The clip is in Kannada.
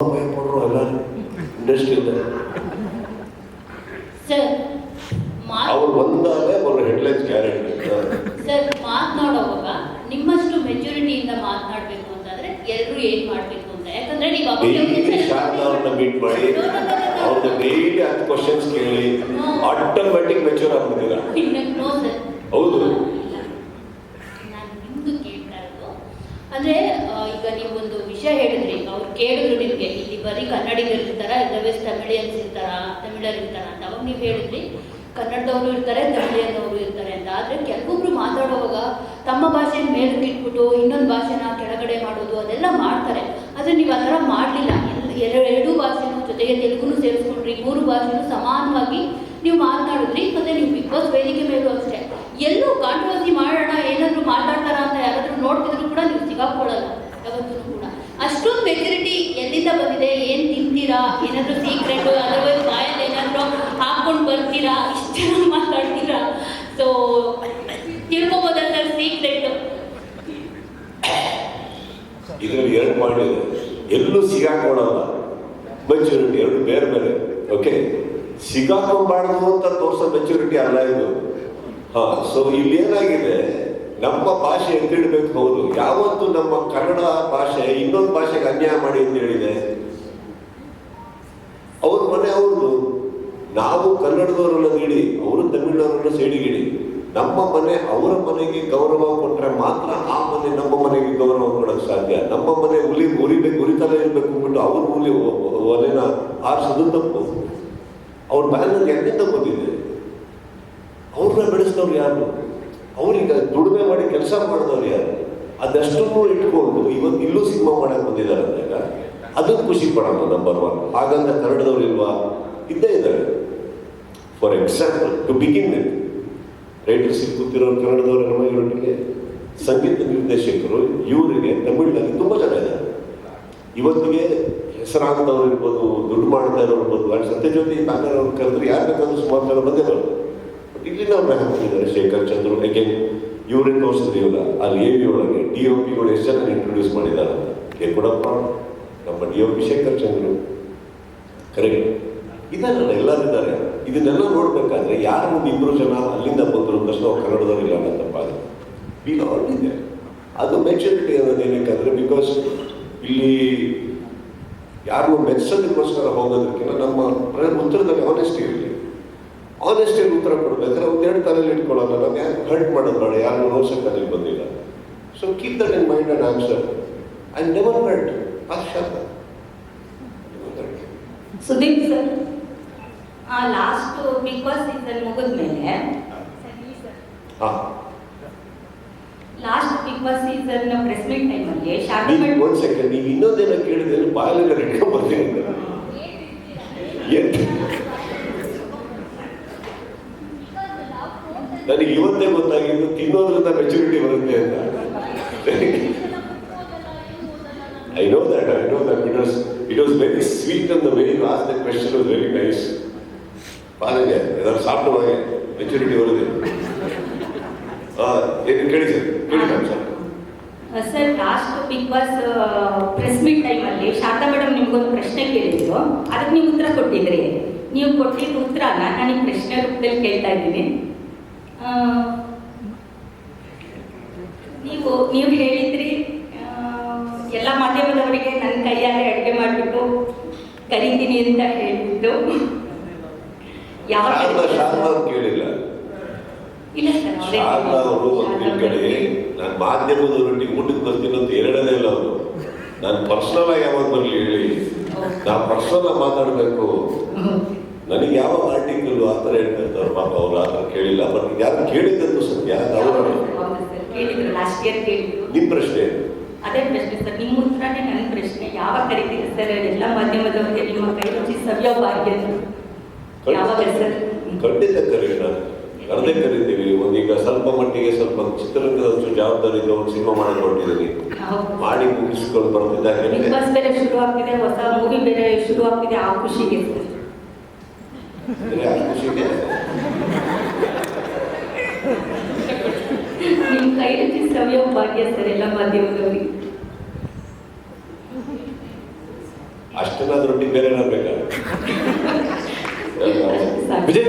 ಭಯಪಡರು ಎಲ್ಲ ಇಂಡಸ್ಟ್ರಿಯಿಂದ ಸರ್ ಅವ್ರು ಬಂದಾಗ ಅವ್ರ ಹೆಡ್ಲೈನ್ಸ್ ಗ್ಯಾರಂಟಿ ಸರ್ ಮಾತನಾಡುವಾಗ ನಿಮ್ಮಷ್ಟು ಮೆಚುರಿಟಿಯಿಂದ ಮಾತನಾಡಬೇಕು ಅಂತಂದ್ರೆ ಎಲ್ಲರೂ ಏನ್ ಮಾಡ್ಬೇಕು ಅಂತ. ಯಾಕಂದ್ರೆ ನೀವು ಡೈಲಿ ಶಾರದಾ ಮೀಟ್ ಮಾಡಿ ಅವ್ರನ್ನ ಡೈಲಿ ಹತ್ತು ಕ್ವಶನ್ಸ್ ಕೇಳಿ ಆಟೋಮ್ಯಾಟಿಕ್ ಮೆಚೂರ್ ಆಗ್ಬಿಟ್ಟಿಲ್ಲ ಹೌದು. ನಾನು ನಿಮ್ದು ಕೇಳ್ತಾ ಇರೋದು ಅಂದ್ರೆ ಈಗ ನೀವು ಒಂದು ವಿಷಯ ಹೇಳಿದ್ರಿ. ಕೇಳಿದ್ರು ನಿಮಗೆ ಇಲ್ಲಿ ಬರೀ ಕನ್ನಡಿಗರು ಇರ್ತಾರ ಇಲ್ಲವೇ ತಮಿಳಿಯನ್ಸ್ ಇರ್ತಾರ ತಮಿಳರು ಇರ್ತಾರ ಅಂತ ಅವಾಗ ನೀವು ಹೇಳಿದ್ರಿ. ಕನ್ನಡದವರು ಇರ್ತಾರೆ, ತಮಿಳಿಯನ್ನವರು ಇರ್ತಾರೆ ಅಂತ. ಆದ್ರೆ ಕೆಲವೊಬ್ರು ಮಾತಾಡುವಾಗ ತಮ್ಮ ಭಾಷೆನ ಮೇಲಕ್ಕೆ ಇಟ್ಬಿಟ್ಟು ಇನ್ನೊಂದು ಭಾಷೆನ ಕೆಳಗಡೆ ಮಾಡೋದು ಅದೆಲ್ಲ ಮಾಡ್ತಾರೆ. ಆದ್ರೆ ನೀವು ಆ ಥರ ಮಾಡಲಿಲ್ಲ. ಎರಡು ಭಾಷೆನೂ ಜೊತೆಗೆ ತೆಲುಗುನು ಸೇರಿಸ್ಕೊಂಡ್ರಿ, ಮೂರು ಭಾಷೆನೂ ಸಮಾನವಾಗಿ ನೀವು ಮಾತಾಡಿದ್ರಿ. ಮತ್ತೆ ನೀವು ಬಿಗ್ ಬಾಸ್ ವೇದಿಕೆ ಮೇಲೂ ಅಷ್ಟೇ. ಎಲ್ಲೂ ಕಾಂಟ್ರವರ್ಸಿ ಮಾಡೋಣ, ಏನಾದರೂ ಮಾತಾಡ್ತಾರ ಅಂತ ಯಾರಾದ್ರೂ ನೋಡ್ತಿದ್ರು ಕೂಡ ನೀವು ಸಿಗಾಕೊಳ್ಳಲ್ಲ ಯಾವತ್ತೂ. ಎಲ್ಲಿಂದ ಬಂದಿದೆ, ಏನು ತಿಂತೀರಾ, ಏನಾದ್ರು ಸೀಕ್ರೆಟ್ ಅದರ್ವೈಸ್ ಬಾಯಲ್ಲಿ ಏನಾದ್ರು ಹಾಕೊಂಡು ಬರ್ತೀರಾ ಇಷ್ಟು ಮಾತಾಡ್ತೀರಾ? ಸೊ ತಿಳ್ಕೊಬೋದಾ ಸರ್ ಸೀಕ್ರೆಟ್ ಇದರಲ್ಲಿ ಎರಡು ಪಾಯಿಂಟ್ ಇದೆ. ಎಲ್ಲೂ ಸಿಗಾಕೊಳ್ಳಲ್ಲ ಮೆಚುರಿಟಿ ಎರಡು ಬೇರೆ ಬೇರೆ. ಓಕೆ ಸಿಗಾಕೊಂಬಾರ್ದು ಅಂತ ತೋರಿಸೋ ಮೆಚುರಿಟಿ ಅಲ್ಲ ಇದು. ಹಾ ಸೊ ಇಲ್ಲಿ ಏನಾಗಿದೆ? ನಮ್ಮ ಭಾಷೆ ಎತ್ತಿಡ್ಬೇಕು ಹೌದು. ಯಾವತ್ತು ನಮ್ಮ ಕನ್ನಡ ಭಾಷೆ, ಇನ್ನೊಂದು ಭಾಷೆಗೆ ಅನ್ಯಾಯ ಮಾಡಿ ಅಂತ ಹೇಳಿದೆ ಅವ್ರ ಮನೆ ಅವ್ರದ್ದು. ನಾವು ಕನ್ನಡದವರೆಲ್ಲ ನೀಡಿ, ಅವರು ತಮಿಳ್ನವರೆಲ್ಲ ಸೇಡಿಗಿಡಿ ನಮ್ಮ ಮನೆ ಅವರ ಮನೆಗೆ ಗೌರವ ಕೊಟ್ಟರೆ ಮಾತ್ರ ಆ ಮನೆ ನಮ್ಮ ಮನೆಗೆ ಗೌರವ ಕೊಡೋಕ್ಕೆ ಸಾಧ್ಯ. ನಮ್ಮ ಮನೆ ಹುಲಿ ಉರಿಬೇಕು, ಉರಿತಲೇ ಇರಬೇಕು ಅಂದ್ಬಿಟ್ಟು ಅವ್ರ ಹುಲಿ ಒಲೆನ ಆರಿಸೋದು ತಪ್ಪು. ಅವ್ರ ಬ್ಯಾನರ್ಗೆ ಎಲ್ಲಿಂದ ಬಂದಿದೆ ಅವ್ರನ್ನ ಬೆಳೆಸಿದವ್ರು ಯಾರು? ಅವ್ರಿಗೆ ದುಡಿಮೆ ಮಾಡಿ ಕೆಲಸ ಮಾಡಿದವ್ರಿಗೆ ಯಾರು? ಅದಷ್ಟನ್ನು ಇಟ್ಕೊಂಡು ಇವತ್ತು ಇಲ್ಲೂ ಸಿನಿಮಾ ಮಾಡಕ್ಕೆ ಬಂದಿದ್ದಾರೆ ಅಂದಾಗ ಅದನ್ನು ಖುಷಿ ಪಡೋಣ ನಂಬರ್ ಒನ್ ಹಾಗಂತ ಕನ್ನಡದವ್ರು ಇಲ್ವಾ? ಇದ್ದೇ ಇದ್ದಾರೆ. For example to begin with writers ಕೂತಿರೋ ಕನ್ನಡದವರು ನಮಗಿರೋರಿಗೆ ಸಂಗೀತ ನಿರ್ದೇಶಕರು, ಇವರಿಗೆ ತಮಿಳಿನಲ್ಲಿ ತುಂಬ ಜನ ಇದ್ದಾರೆ. ಇವತ್ತಿಗೆ ಹೆಸರಾಗದವ್ರು ಇರ್ಬೋದು, ದುಡ್ಡು ಮಾಡ್ತಾ ಇರೋರು ಇರ್ಬೋದು ಅಲ್ಲಿ ಸತ್ಯಜ್ಯೋತಿ ನಾಗರವ್ರು ಕರೆದ್ರೆ ಯಾರು ಬೇಕಾದ್ರೂ ಸುಮಾರು ಜನ ಬಂದಿರೋರು ಬಟ್ ಇಲ್ಲಿನ ನಾವು ಶೇಖರ್ ಚಂದ್ರು ಅಗೇನ್ ಇವರೇ ಇವಾಗ? ಅಲ್ಲಿ ಎ ವಿ ಒಳಗೆ ಡಿ ಒ ಪಿಗಳು ಎಷ್ಟು ಜನ ಇಂಟ್ರೊಡ್ಯೂಸ್ ಮಾಡಿದ್ದಾರೆ ಕೆ ಕೊಡಪ್ಪ. ನಮ್ಮ D O P Shekhar Chandru. Correct ಇದನ್ನ ಎಲ್ಲರಿದ್ದಾರೆ ಇದನ್ನೆಲ್ಲ ನೋಡಬೇಕಾದ್ರೆ ಯಾರು ಒಂದು ಇಬ್ಬರು ಜನ ಅಲ್ಲಿಂದ ಬಂದರು? ತಕ್ಷಣ ಅವ್ರು ಅದು ಅನ್ನೋ ಆಲ್ರೆಡಿ ಅದು ಮೆಚುರಿಟಿ ಅನ್ನೋದು ಏನಕ್ಕಂದ್ರೆ ಬಿಕಾಸ್ ಇಲ್ಲಿ ಯಾರು ಮೆಚ್ಚೋದಕ್ಕೋಸ್ಕರ ಹೋಗೋದಕ್ಕಿಂತ ನಮ್ಮ ಉತ್ತರದಲ್ಲಿ ಆನೆಸ್ಟಿ ಇರಲಿ. ಆನೆಸ್ಟಿಯಲ್ಲಿ ಉತ್ತರ ಕೊಡ್ಬೇಕಾದ್ರೆ ಒಂದೆರಡು ತಲೆಯಲ್ಲಿ ಇಟ್ಕೊಳ್ಳೋಲ್ಲ ನಾವು ಯಾಕೆ ಹರ್ಟ್ ಮಾಡೋದು ಬೇಡ. ಯಾರನ್ನು ನೋಡ್ಸಕ್ಕೆ ಅಲ್ಲಿ ಬಂದಿಲ್ಲ. So keep that in mind and answer I never hurt ಅದು ಶಾಂತ Sudeep sir last Bigg Boss season ಮುಗಿದ್ಮೇಲೆ ಹಾಂ. Last Bigg Boss season press meet ಟೈಮಲ್ಲಿ ಶಾರದಾ ನೀವು ಮೇಡಮ್ ಒಂದು ಸೆಕೆಂಡ್ ನೀವು ಇನ್ನೊಂದೇನೋ ಕೇಳಿದ್ರೆ ಬಾಯಲ್ಲಿ ರೆಡಿ ಬರ್ತೀನಿ ಅಂತ ಏನ್? ನನಗೆ ಇವತ್ತೇ ಗೊತ್ತಾಗಿದ್ದು ತಿನ್ನೋದ್ರಿಂದ ಮೆಚುರಿಟಿ ಬರುತ್ತೆ ಅಂತ. I know that I know that it was it was very sweet ಅಂತ the very last the question was very nice ಪಾಲನೆ ಏನಾದ್ರು ಸಾಫ್ಟ್ವಾಗಿ ಮೆಚುರಿಟಿ ಬರುತ್ತೆ. ಕೇಳಿ ಸರ್? ಕೇಳಿ sir sir last Bigg Boss press meet ಟೈಮಲ್ಲಿ ಶಾರದಾ ಮೇಡಮ್ ನಿಮ್ಗೊಂದು ಪ್ರಶ್ನೆ ಕೇಳಿದ್ರು. ಅದಕ್ಕೆ ನೀವು ಉತ್ತರ ಕೊಟ್ಟಿದ್ರಿ. ನೀವು ಕೊಟ್ಟಿದ್ದ ಉತ್ತರನ ನಾನು ಪ್ರಶ್ನೆ ರೂಪದಲ್ಲಿ ಕೇಳ್ತಾ ಇದ್ದೀನಿ. ನೀವು ನೀವು ಹೇಳಿದ್ರಿ ಎಲ್ಲ ಮಾಧ್ಯಮದವರಿಗೆ ನನ್ನ ಕೈಯಾರೆ ಅಡುಗೆ ಮಾಡಿಬಿಟ್ಟು ಕರಿತೀನಿ ಅಂತ ಹೇಳಿಬಿಟ್ಟು. ಯಾವ ಕೇಳಿಲ್ಲ. ಇಲ್ಲ ಸರ್ ಅವರೇ ಒಂದು ಕಡೆ ನಾನು ಮಾಧ್ಯಮದವರೊಟ್ಟಿಗೆ ಊಟಕ್ಕೆ ಬರ್ತೀನಿ ಅಂತ ಎರಡನೇ ಇಲ್ಲ ಅವರು. ನಾನು ಪರ್ಸನಲ್ ಆಗಿ ಯಾವಾಗ ಬರಲಿ ಹೇಳಿ. ನಾನು ಪರ್ಸನಲ್ ಆಗಿ ಮಾತಾಡಬೇಕು. ನನಗೆ ಯಾವ ಆರ್ಟಿಕಲ್ ಆ ಥರ ಹೇಳ್ತಾರೆ ಪಾಪ ಅವ್ರು ಆ ಥರ ಕೇಳಿಲ್ಲ. ಬಟ್ ಯಾರು ಕೇಳಿದ್ದಂತೂ ಸತ್ಯ? ಅವರು? ನಿಮ್ಮ ಪ್ರಶ್ನೆ? ಅದೇ ಪ್ರಶ್ನೆ ಸರ್. ನಿಮ್ಮ ಉತ್ತರನೇ ನನ್ನ ಪ್ರಶ್ನೆ. ಯಾವಾಗ ಕರಿತೀರಿ ಸರ್? ಎಲ್ಲ ಮಾಧ್ಯಮದವರಿಗೆ ನಿಮ್ಮ ಕೈ ರುಚಿ ಸವಿಯೋ ಭಾಗ್ಯ ಯಾವಾಗ ಸರ್? ಖಂಡಿತ ಕರೀಣ ಕರೆದೇ ಕರಿತೀವಿ. ಒಂದೀಗ ಸ್ವಲ್ಪ ಮಟ್ಟಿಗೆ ಸ್ವಲ್ಪ ಚಿತ್ರರಂಗದ ಒಂಚೂರು ಜವಾಬ್ದಾರಿ ಒಂದು ಸಿನಿಮಾ ಮಾಡಿ ಕೊಟ್ಟಿದ್ದೀನಿ ಹೌದು. ಮಾಡಿ ಮುಗಿಸ್ಕೊಂಡು ಬರ್ತಿದ್ದಾಗ ಬಾಸ್ ಬೇರೆ ಶುರು ಆಗ್ತಿದೆ ಹೊಸ ಮೂವಿ ಬೇರೆ ಶುರು ಆಗ್ತಿದೆ ಆ ಖುಷಿಗೆ ಸರ್. ಖುಷಿಗೆ ನಿಮ್ಮ ಕೈಯಲ್ಲಿ ಸವಿಯೋ ಭಾಗ್ಯ ಸರ್ ಎಲ್ಲ ಮಾಧ್ಯಮದವರಿಗೆ ಅಷ್ಟನ್ನಾದ್ರೊಟ್ಟಿಗೆ ಬೇರೆ ಏನಾದ್ರು ಬೇಕಾ. ವಿಜಯ್